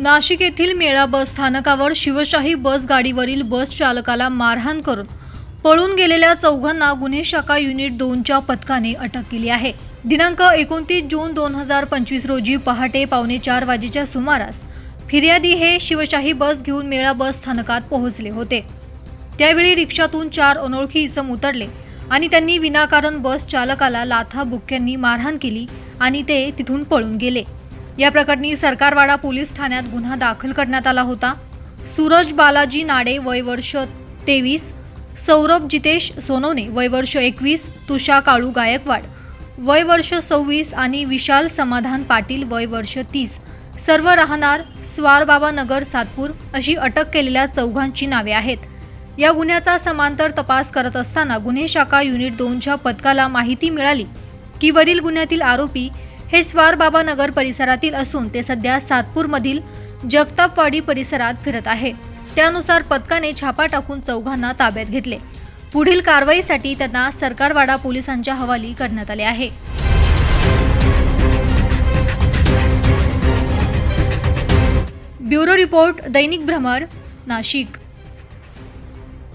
नाशिक येथील मेळा बस स्थानकावर शिवशाही बस गाडीवरील बस चालकाला मारहाण करून पळून गेलेल्या चौघांना गुन्हे शाखा युनिट दोनच्या पथकाने अटक केली आहे. दिनांक एकोणतीस जून दोन हजार पंचवीस रोजी पहाटे पावणे चार वाजेच्या सुमारास फिर्यादी हे शिवशाही बस घेऊन मेळा बस स्थानकात पोहोचले होते. त्यावेळी रिक्षातून चार अनोळखी इसम उतरले आणि त्यांनी विनाकारण बस चालकाला लाथा बुक्क्यांनी मारहाण केली आणि ते तिथून पळून गेले. या प्रकरणी सरकारवाडा पोलीस ठाण्यात गुन्हा दाखल करण्यात आला होता. सूरज बालाजी नाडे वय वर्ष तेवीस सौरभ जितेश सोनवणे वय वर्ष एकवीस तुषा काळू गायकवाड वय वर्ष सव्वीस आणि विशाल समाधान पाटील वय वर्ष तीस. सर्व राहणार स्वारबाबा नगर सातपूर अशी अटक केलेल्या चौघांची नावे आहेत. या गुन्ह्याचा समांतर तपास करत असताना गुन्हे शाखा युनिट दोनच्या पथकाला माहिती मिळाली की वरील गुन्ह्यातील आरोपी हे स्वारबाबा नगर परिसरातील असून ते सध्या सातपूरमधील जगतापवाडी परिसरात फिरत आहे. त्यानुसार पथकाने छापा टाकून चौघांना ताब्यात घेतले. पुढील कारवाईसाठी त्यांना सरकारवाडा पोलिसांच्या हवाली करण्यात आले आहे. ब्युरो रिपोर्ट दैनिक भ्रमर नाशिक.